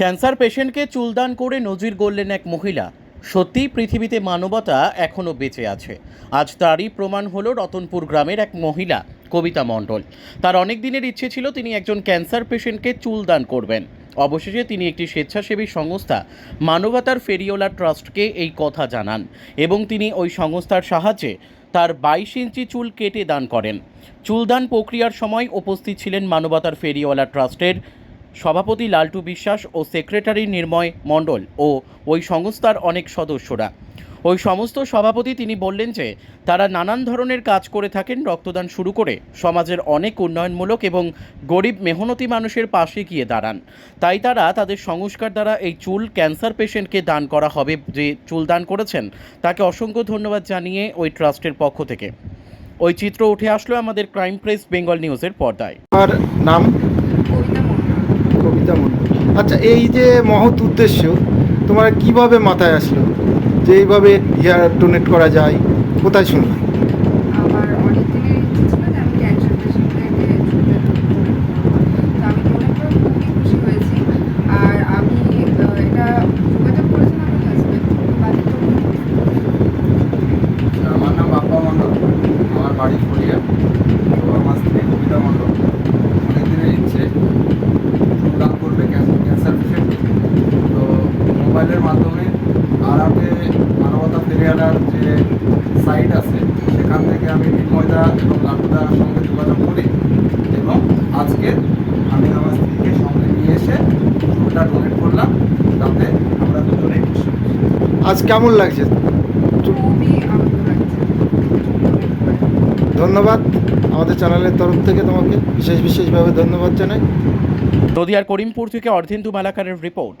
Cancer পেশেন্টকে চুলদান করে নজির গড়লেন এক মহিলা। সত্যিই পৃথিবীতে মানবতা এখনও বেঁচে আছে। আজ তারই প্রমাণ হলো রতনপুর গ্রামের এক মহিলা, কবিতা মণ্ডল। তার অনেক দিনের ইচ্ছে ছিল তিনি একজন ক্যান্সার পেশেন্টকে চুলদান করবেন। অবশেষে তিনি একটি স্বেচ্ছাসেবী সংস্থা, মানবতার ফেরিওলা ট্রাস্টকে এই কথা জানান এবং তিনি ওই সংস্থার সাহায্যে তার বাইশ ইঞ্চি চুল কেটে দান করেন। চুলদান প্রক্রিয়ার সময় উপস্থিত ছিলেন মানবতার ফেরিওয়ালা ট্রাস্টের সভাপতি লালটু বিশ্বাস ও সেক্রেটারি নির্ময় মণ্ডল ও ওই সংস্থার অনেক সদস্যরা। ওই সমস্ত সভাপতি তিনি বললেন যে তারা নানান ধরনের কাজ করে থাকেন রক্তদান শুরু করে সমাজের অনেক উন্নয়নমূলক এবং গরিব মেহনতি মানুষের পাশে গিয়ে দাঁড়ান। তাই তারা তাদের সংস্কার দ্বারা এই চুল ক্যান্সার পেশেন্টকে দান করা হবে যে চুল দান করেছেন তাকে অসংখ্য ধন্যবাদ জানিয়ে ওই ট্রাস্টের পক্ষ থেকে। ওই চিত্র উঠে আসলো আমাদের ক্রাইম প্রেস বেঙ্গল নিউজের পর্দায়। আর নাম কবিতা মণ্ডল আচ্ছা এই যে মহৎ উদ্দেশ্য তোমার কীভাবে মাথায় আসলো যে এইভাবে হেয়ার ডোনেট করা যায়? কোথায় শুনলে? আমার নাম বাপ্পা মণ্ডল আমার বাড়ি ফুলিয়া তো আমার স্ত্রী কবিতা মণ্ডল অনেক দিনের ইচ্ছে প্রদান করবে ক্যান্সার ক্যান্সার পেশেন্ট তো মোবাইলের মাধ্যমে আরাতে মানবতা ফেরিয়ালার যে সাইট আছে সেখান থেকে আমি নির্ময়দা এবং লাটুদার সঙ্গে যোগাযোগ করি এবং আজকে আমি আমার স্ত্রীকে সঙ্গে নিয়ে এসে ওটা ডোনেট করলাম তাতে আমরা দুজনেই আজ কেমন লাগছে। ধন্যবাদ আমাদের চ্যানেলের তরফ থেকে তোমাকে। বিশেষ বিশেষভাবে ধন্যবাদ জানাই। নদিয়ার করিমপুর থেকে অর্ধেন্দু মালাকারের রিপোর্ট।